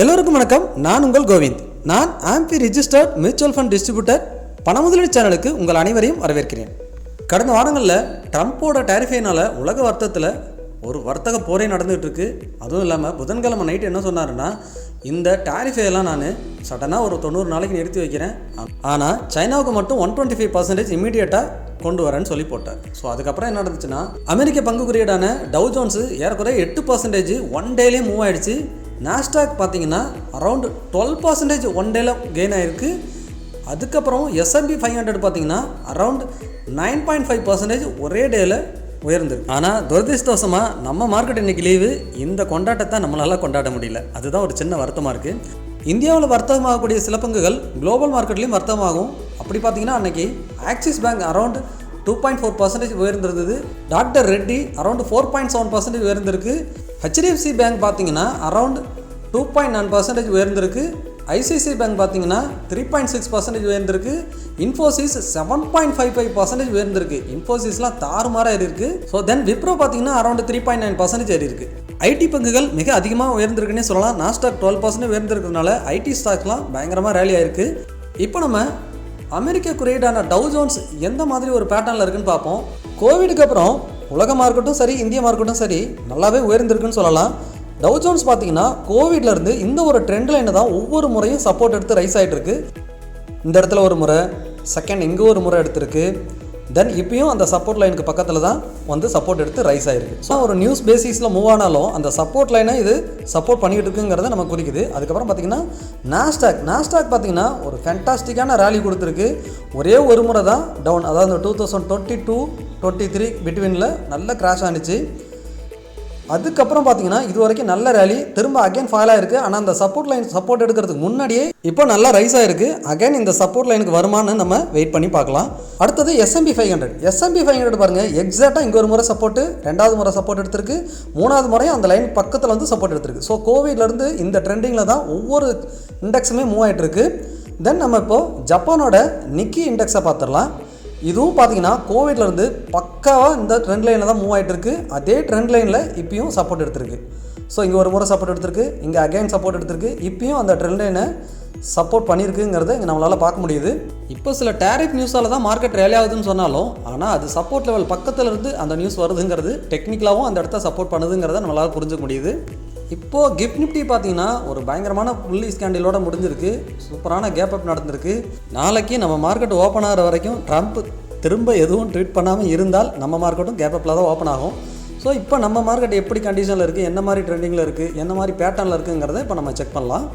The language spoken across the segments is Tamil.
எல்லோருக்கும் வணக்கம். நான் உங்கள் கோவிந்த். நான் AMFI registered mutual fund distributor பண முதலீடு சேனலுக்கு உங்கள் அனைவரையும் வரவேற்கிறேன். கடந்த வாரங்களில் ட்ரம்ப்போட டேரிஃபைனால் உலக வர்த்தகத்தில் ஒரு வர்த்தக போரே நடந்துகிட்டு இருக்கு அதுவும் இல்லாமல் புதன்கிழமை நைட்டு என்ன சொன்னாருன்னா இந்த டேரிஃபையெல்லாம் நான் சடனாக ஒரு தொண்ணூறு நாளைக்கு நிறுத்தி வைக்கிறேன். ஆனால் சைனாவுக்கு மட்டும் ஒன் டுவெண்ட்டி ஃபைவ் பர்சன்டேஜ் இமீடியட்டாக கொண்டு வரேன்னு சொல்லி போட்டார். ஸோ அதுக்கப்புறம் என்ன நடந்துச்சுன்னா அமெரிக்க பங்கு குறியீடான டவு ஜோன்ஸு ஏறக்குறைய எட்டு பர்சன்டேஜ் ஒன் டேலேயே மூவ் ஆயிடுச்சு. நாஸ்டாக் பார்த்தீங்கன்னா அரௌண்ட் டுவெல் பர்சன்டேஜ் ஒன் டேல கெயின் ஆயிருக்கு. அதுக்கப்புறம் S and P five hundred பார்த்தீங்கன்னா around nine point five percentage ஒரே டேயில் உயர்ந்திருக்கு. ஆனால் துரதிருஷ்டவசமாக நம்ம மார்க்கெட் இன்னைக்கு லீவு இந்த கொண்டாட்டத்தை நம்மளால கொண்டாட முடியல. அதுதான் ஒரு சின்ன வருத்தமாக இருக்குது இந்தியாவில் வர்த்தகமாகக்கூடிய சில பங்குகள் குளோபல் மார்க்கெட்லேயும் வர்த்தகமாகும். அப்படி பார்த்தீங்கன்னா அன்னைக்கு Axis bank around two point four percentage உயர்ந்திருந்தது. Doctor Reddy around four point seven percentage உயர்ந்திருக்கு. HDFC bank பார்த்தீங்கன்னா around two point nine percentage உயர்ந்திருக்கு. ICICI bank பார்த்தீங்கன்னா three point six percentage உயர்ந்திருக்கு. Infosys seven point five five percentage உயர்ந்திருக்கு. இன்ஃபோசிஸ்லாம் தாறுமாறாக ஏறி இருக்கு ஸோ தென் விப்ரோ பார்த்தீங்கன்னா around three point nine percentage ஏறி இருக்கு ஐடி பங்குகள் மிக அதிகமாக உயர்ந்திருக்குன்னே சொல்லலாம். நாஸ்டாக் டுவெல் பர்சன்டேஜ் உயர்ந்திருக்கிறதுனால ஐடி ஸ்டாக்ஸ்லாம் பயங்கரமாக ரேலி ஆயிருக்கு. இப்போ நம்ம அமெரிக்க குறியீடான டவு ஜோன்ஸ் எந்த மாதிரி ஒரு பேட்டர்னில் இருக்குன்னு பார்ப்போம். கோவிடுக்கு அப்புறம் உலக மார்க்கெட்டும் சரி இந்திய மார்க்கெட்டும் சரி நல்லாவே உயர்ந்திருக்குன்னு சொல்லலாம். டவு ஜோன்ஸ் பார்த்தீங்கன்னா கோவிட்லேருந்து இந்த ஒரு ட்ரெண்ட் லைனை தான் ஒவ்வொரு முறையும் சப்போர்ட் எடுத்து ரைஸ் ஆகிட்டு இருக்கு இந்த இடத்துல ஒரு முறை செகண்ட் இங்கே ஒரு முறை எடுத்திருக்கு. தென் இப்பயும் அந்த சப்போர்ட் லைனுக்கு பக்கத்தில் தான் வந்து சப்போர்ட் எடுத்து ரைஸ் ஆகிருக்கு ஸோ ஒரு நியூஸ் பேசிஸில் மூவ் ஆனாலும் அந்த சப்போர்ட் லைனை இது சப்போர்ட் பண்ணிக்கிட்டு இருக்குங்கிறத நம்ம குறிக்குது. அதுக்கப்புறம் பார்த்தீங்கன்னா நாஸ்டாக் நாஸ்டாக் பார்த்தீங்கன்னா ஒரு ஃபேண்டாஸ்டிக்கான ரேலி கொடுத்துருக்கு. ஒரே ஒரு முறை தான் டவுன் அதாவது two thousand twenty two twenty three பிட்வீனில் நல்ல கிராஷ் ஆனிச்சு. அதுக்கப்புறம் பார்த்தீங்கன்னா இது வரைக்கும் நல்ல ரேலி திரும்ப அகைன் ஃபால் ஆயிருக்கு. ஆனால் அந்த சப்போர்ட் லைன் சப்போர்ட் எடுக்கிறதுக்கு முன்னாடியே இப்போ நல்லா ரைஸ் ஆயிருக்கு. அகைன் இந்த சப்போர்ட் லைனுக்கு வருமானு நம்ம வெயிட் பண்ணி பார்க்கலாம். அடுத்தது S and P five hundred S and P five hundred பாருங்க எக்ஸாக்டாக இங்கே ஒரு முறை சப்போர்ட் ரெண்டாவது முறை சப்போர்ட் எடுத்திருக்கு. மூணாவது முறையும் அந்த லைன் பக்கத்தில் வந்து சப்போர்ட் எடுத்திருக்கு. ஸோ கோவிட்லேருந்து இந்த ட்ரெண்டிங்கில் தான் ஒவ்வொரு இண்டெக்ஸுமே மூவ் ஆயிட்டு இருக்கு. தென் நம்ம இப்போது ஜப்பானோட நிக்கி இண்டெக்ஸை பார்த்துடலாம். இதுவும் பார்த்தீங்கன்னா கோவிட்லேருந்து பக்காவாக இந்த ட்ரெண்ட் லைனில் தான் மூவ் ஆகிட்டு இருக்கு. அதே ட்ரெண்ட் லைனில் இப்பயும் சப்போர்ட் எடுத்திருக்கு. ஸோ இங்கே ஒரு முறை சப்போர்ட் எடுத்திருக்கு. இங்கே அகைன் சப்போர்ட் எடுத்திருக்கு. இப்பயும் அந்த ட்ரெண்ட் லைனை சப்போர்ட் பண்ணியிருக்குங்கிறத இங்கே நம்மளால் பார்க்க முடியுது. இப்போ சில டேரிஃப் நியூஸால் தான் மார்க்கெட் ரேலி ஆகுதுன்னு சொன்னாலும் ஆனால் அது சப்போர்ட் லெவல் பக்கத்தில் இருந்து அந்த நியூஸ் வருதுங்கிறது டெக்னிக்கலாகவும் அந்த இடத்த சப்போர்ட் பண்ணுதுங்கிறத நம்மளால் புரிஞ்சுக்க முடியுது. இப்போது கிஃப்ட் நிஃப்டி பார்த்தீங்கன்னா ஒரு பயங்கரமான புள்ளி ஸ்கேண்டிலோட முடிஞ்சிருக்கு. சூப்பரான கேப் அப் நடந்திருக்கு. நாளைக்கு நம்ம மார்க்கெட் ஓப்பன் ஆகிற வரைக்கும் ட்ரம்ப் திரும்ப எதுவும் ட்வீட் பண்ணாமல் இருந்தால் நம்ம மார்க்கெட்டும் கேப் அப்பில் தான் ஓப்பன் ஆகும். ஸோ இப்போ நம்ம மார்க்கெட் எப்படி கண்டிஷனில் இருக்குது என்ன மாதிரி ட்ரெண்டிங்கில் இருக்குது என்ன மாதிரி பேட்டர்னில் இருக்குங்கிறத இப்போ நம்ம செக் பண்ணலாம்.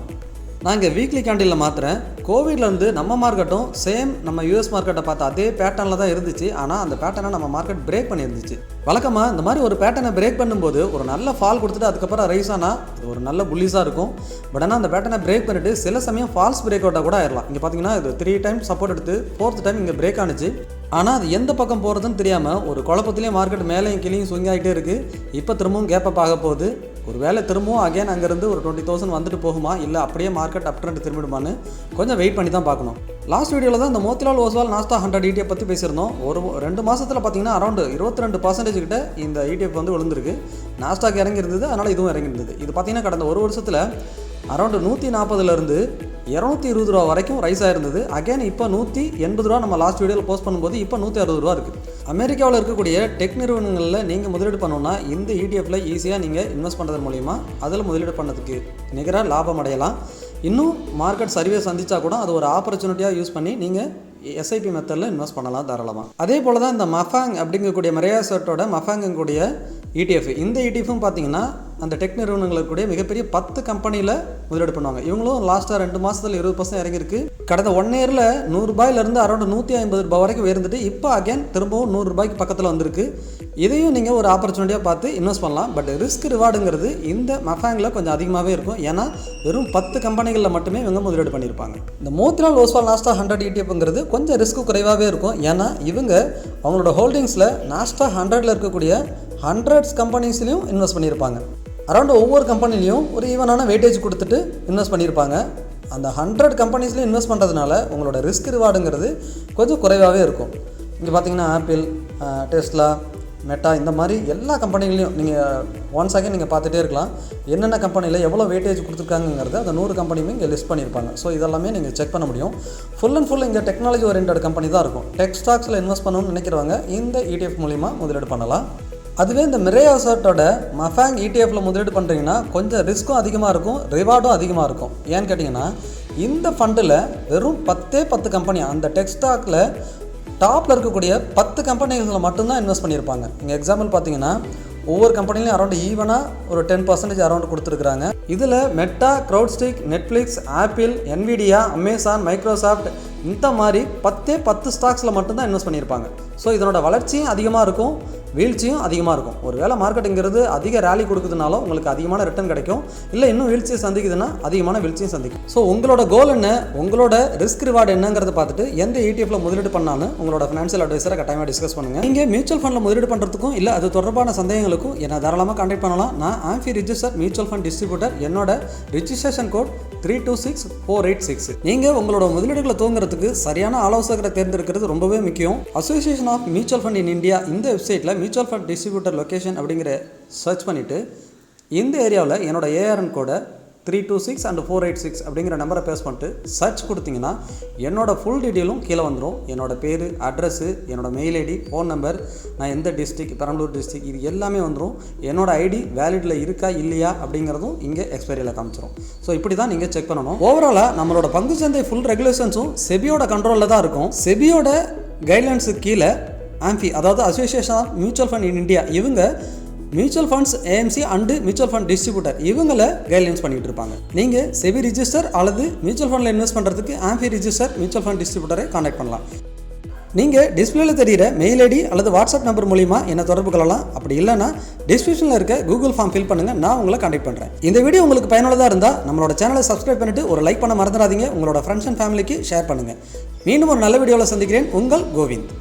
நான் இங்கே வீக்லி கேண்டிலில் மாற்றுறேன் கோவிட்லேருந்து நம்ம மார்க்கெட்டும் சேம் நம்ம யூஎஸ் மார்க்கெட்டை பார்த்த அதே பேட்டர்னில் தான் இருந்துச்சு. ஆனால் அந்த பேட்டர்னை நம்ம மார்க்கெட் பிரேக் பண்ணியிருந்துச்சு. வழக்கமாக இந்த மாதிரி ஒரு பேட்டர்னை பிரேக் பண்ணும்போது ஒரு நல்ல ஃபால் கொடுத்துட்டு அதுக்கப்புறம் ரைஸ் ஆனால் அது ஒரு நல்ல புள்ளிஸாக இருக்கும். பட் ஆனால் அந்த பேட்டர்னை பிரேக் பண்ணிட்டு சில சமயம் ஃபால்ஸ் பிரேக் அவுட்டாக கூட ஆயிடலாம் இங்கே பார்த்தீங்கன்னா இது த்ரீ டைம் சப்போர்ட் எடுத்து ஃபோர்த் டைம் இங்கே பிரேக் ஆனிச்சு. ஆனால் அது எந்த பக்கம் போகிறதுன்னு தெரியாமல் ஒரு குழப்பத்திலேயே மார்க்கெட் மேலேயும் கீழேயும் ஸ்விங் ஆகிட்டே இருக்குது இப்போ திரும்பவும் கேப்பப் ஆக போகுது. ஒரு வேலை திரும்பவும் அகைன் அங்கேருந்து ஒரு டுவெண்ட்டி தௌசண்ட் வந்துட்டு போகுமா? இல்லை அப்படியே மார்க்கெட் அப் ட்ரெண்ட் திரும்பிடுமான்னு கொஞ்சம் வெயிட் பண்ணி தான் பார்க்கணும். லாஸ்ட் வீடியோவில் தான் இந்த Motilal Oswal NASDAQ hundred ETF பற்றி பேசியிருந்தோம். ஒரு ரெண்டு மாதத்தில் பார்த்தீங்கன்னா அரௌண்ட் இருபத்தி ரெண்டு பர்சன்டேஜ் கிட்ட இந்த ஈடிஎஃப் வந்து விழுந்திருக்கு. நாஸ்டாக் இறங்கி இருந்தது அதனால் இதுவும் இறங்கி இருந்தது இது பார்த்திங்கன்னா கடந்த ஒரு வருஷத்தில் அரௌண்ட் நூற்றி நாற்பதுலேருந்து இரநூத்தி இருபது ரூபா வரைக்கும் ரைஸ் ஆயிருந்தது. அகைன் இப்போ நூற்றி எண்பது ரூபா நம்ம லாஸ்ட் வீடியோவில் போஸ்ட் பண்ணும்போது இப்போ நூற்றி அறுபது ரூபா இருக்குது அமெரிக்காவில் இருக்கக்கூடிய டெக் நிறுவனங்களில் நீங்கள் முதலீடு பண்ணணும்னா இந்த இடிஎஃப்ல ஈஸியாக நீங்கள் இன்வெஸ்ட் பண்ணுறது மூலிமா அதில் முதலீடு பண்ணதுக்கு நிகராக லாபம் அடையலாம். இன்னும் மார்க்கெட் சரிவே சந்தித்தா கூட அது ஒரு ஆப்பர்ச்சுனிட்டியாக யூஸ் பண்ணி நீங்கள் எஸ்ஐபி மெத்தடில் இன்வெஸ்ட் பண்ணலாம் தாராளமாக அதே போல் தான் இந்த மஃபாங் அப்படிங்கக்கூடிய மரியாசட்டோட மஃபாங்கக்கூடிய இடிஎஃப் இந்த இடிஎஃப்பும் பார்த்தீங்கன்னா அந்த டெக் நிறுவனங்களுக்குடைய மிகப்பெரிய பத்து கம்பெனியில் முதலீடு பண்ணுவாங்க. இவங்களும் லாஸ்ட்டாக ரெண்டு மாதத்தில் இருபது பர்சன்ட் இறங்கியிருக்கு. கடந்த ஒன் இயரில் நூறுரூபாயிலேருந்து அரௌண்ட் நூற்றி ஐம்பது ரூபாய் வரைக்கும் உயர்ந்துட்டு இப்போ அகைன் திரும்பவும் நூறுரூபாய்க்கு பக்கத்தில் வந்திருக்கு. இதையும் நீங்கள் ஒரு ஆப்பர்ச்சுனிட்டியாக பார்த்து இன்வெஸ்ட் பண்ணலாம். பட் ரிஸ்க் ரிவார்டுங்கிறது இந்த மஃபாங்கில் கொஞ்சம் அதிகமாகவே இருக்கும். ஏன்னா வெறும் பத்து கம்பெனிகளில் மட்டுமே இவங்க முதலீடு பண்ணியிருப்பாங்க. இந்த மோத்திலால் ஓஸ்வால் நாஸ்டா ஹண்ட்ரட் இடிஎஃப்ங்கிறது கொஞ்சம் ரிஸ்க் குறைவாகவே இருக்கும். ஏன்னா இவங்க அவங்களோட ஹோல்டிங்ஸில் நாஸ்டா ஹண்ட்ரடில் இருக்கக்கூடிய ஹண்ட்ரட்ஸ் கம்பெனிஸ்லையும் இன்வெஸ்ட் பண்ணியிருப்பாங்க. அரௌண்ட் ஒவ்வொரு கம்பெனிலையும் ஒரு ஈவனான வெயிட்டேஜ் கொடுத்துட்டு இன்வெஸ்ட் பண்ணியிருப்பாங்க. அந்த ஹண்ட்ரட் கம்பெனிஸ்லையும் இன்வெஸ்ட் பண்ணுறதுனால உங்களோட ரிஸ்க் ரிவார்டுங்கிறது கொஞ்சம் குறைவாகவே இருக்கும். இங்கே பார்த்தீங்கன்னா ஆப்பிள் டெஸ்லா மெட்டா இந்த மாதிரி எல்லா கம்பெனிகளையும் நீங்கள் ஒன் செகண்ட் நீங்கள் பார்த்துட்டே இருக்கலாம். என்னென்ன கம்பெனியில் எவ்வளோ வெயிட்டேஜ் கொடுத்துருக்காங்கிறது அந்த நூறு கம்பெனியுமே இங்கே லிஸ்ட் பண்ணியிருப்பாங்க. ஸோ இதெல்லாமே நீங்கள் செக் பண்ண முடியும். ஃபுல் அண்ட் ஃபுல் இங்கே டெக்னாலஜி ஓரியன்ட் கம்பெனி தான் இருக்கும். டெக் ஸ்டாக்ஸில் இன்வெஸ்ட் பண்ணணும்னு நினைக்கிறவங்க இந்த இடிஎஃப் மூலிமா முதலீடு பண்ணலாம். அதுவே இந்த மிரே சர்ட்டோட மஃபாங் இடிஎஃப்ல முதலீடு பண்ணுறீங்கன்னா கொஞ்சம் ரிஸ்க்கும் அதிகமாக இருக்கும் ரிவார்டும் அதிகமாக இருக்கும். ஏன்னு கேட்டிங்கன்னா இந்த ஃபண்டில் வெறும் பத்தே பத்து கம்பெனி அந்த டெக்ஸ்டாக்கில் டாப்பில் இருக்கக்கூடிய பத்து கம்பெனிகளில் மட்டும்தான் இன்வெஸ்ட் பண்ணியிருப்பாங்க. இங்கே எக்ஸாம்பிள் பார்த்தீங்கன்னா ஒவ்வொரு கம்பெனிலையும் அரௌண்ட் ஈவனாக ஒரு டென் பர்சன்டேஜ் அரௌண்ட் கொடுத்துருக்குறாங்க. இதில் Meta CrowdStrike Netflix Apple Nvidia Amazon Microsoft இந்த மாதிரி பத்தே பத்து ஸ்டாக்ஸில் மட்டும்தான் இன்வெஸ்ட் பண்ணியிருப்பாங்க. ஸோ இதனோட வளர்ச்சியும் அதிகமாக இருக்கும். வீழ்ச்சியும் அதிகமாக இருக்கும். ஒரு வேளை மார்க்கெட்டுங்கிறது அதிக ரேலி கொடுக்குதுனாலும் உங்களுக்கு அதிகமான ரிட்டர்ன் கிடைக்கும். இல்லை இன்னும் வீழ்ச்சியை சந்திக்குதுன்னா அதிகமான வீழ்ச்சியும் சந்திக்கும். ஸோ உங்களோட கோல் என்ன? உங்களோட ரிஸ்க் ரிவார்டு என்னங்கிறத பார்த்துட்டு எந்த ETF முதலீடு பண்ணாலும் உங்களோட ஃபினான்ஷியல் அட்வைசரை கட்டாயமாக டிஸ்கஸ் பண்ணுங்கள் நீங்கள் மியூச்சுவல் ஃபண்டில் முதலீடு பண்ணுறதுக்கும் இல்லை அது தொடர்பான சந்தேகங்களுக்கும் என்ன தாராளமாக கான்டாக்ட் பண்ணலாம். நான் AMFI register mutual fund distributor என்னோட registration code three two six four eight six. நீங்கள் உங்களோட முதலீடுகளை தூங்குறதுக்கு சரியான ஆலோசகரை தேர்ந்தெடுக்கிறது ரொம்பவே முக்கியம். Association of mutual fund in India இந்த வெப்சைட்டில் மியூச்சுவல் ஃபண்ட் டிஸ்ட்ரிபியூட்டர் லொக்கேஷன் அப்படிங்கிற சர்ச் பண்ணிவிட்டு இந்த ஏரியாவில் என்னோட ஏஆர்என் கோடை three two six and four eight six அப்படிங்கிற நம்பரை பேஸ் பண்ணிட்டு சர்ச் கொடுத்தீங்கன்னா என்னோடய ஃபுல் டீட்டெயிலும் கீழே வந்துடும் என்னோடய பேர் அட்ரஸ்ஸு என்னோட மெயில் ஐடி ஃபோன் நம்பர் நான் எந்த டிஸ்ட்ரிக் பெரம்பலூர் டிஸ்ட்ரிக் இது எல்லாமே வந்துடும் என்னோடய ஐடி வேலிடில் இருக்கா இல்லையா அப்படிங்கிறதும் இங்கே எக்ஸ்பைரியில் காமிச்சிரும். ஸோ இப்படி தான் நீங்கள் செக் பண்ணணும் ஓவராலாக நம்மளோட பங்கு சந்தை ஃபுல் ரெகுலேஷன்ஸும் செபியோட கண்ட்ரோலில் தான் இருக்கும். செபியோட கைட்லைன்ஸுக்கு கீழே ஆம்பி அதாவது association of mutual fund in India இவங்க mutual funds AMC and mutual fund distributor இவங்கள கைட்லைன்ஸ் பண்ணிட்டு இருப்பாங்க நீங்கள் செவி ரிஜிஸ்டர் அல்லது மியூச்சுவல் ஃபண்டில் இன்வெஸ்ட் பண்ணுறதுக்கு ஆம்பி ரிஜிஸ்டர் மியூச்சுவல் ஃபண்ட் டிஸ்ட்ரிபியூட்டரை கான்டாக்ட் பண்ணலாம். நீங்கள் டிஸ்பிளேல தெரிகிற மெயில் ஐடி அல்லது வாட்ஸ்அப் நம்பர் மூலிமா என்ன தொடர்பு கொள்ளலாம்? அப்படி இல்லைன்னா டிஸ்கிரிப்ஷனில் இருக்க கூகுள் ஃபார்ம் ஃபில் பண்ணுங்கள் நான் உங்களை கான்டாக்ட் பண்ணுறேன் இந்த வீடியோ உங்களுக்கு பயனுள்ளதாக இருந்தால் நம்மளோட சேனலை சப்ஸ்கிரைப் பண்ணிட்டு ஒரு லைக் பண்ண மறந்துடாதீங்க. உங்களோட ஃப்ரெண்ட்ஸ் அண்ட் ஃபேமிலிக்கு ஷேர் பண்ணுங்கள் மீண்டும் ஒரு நல்ல வீடியோவில் சந்திக்கிறேன். உங்கள் கோவிந்த்.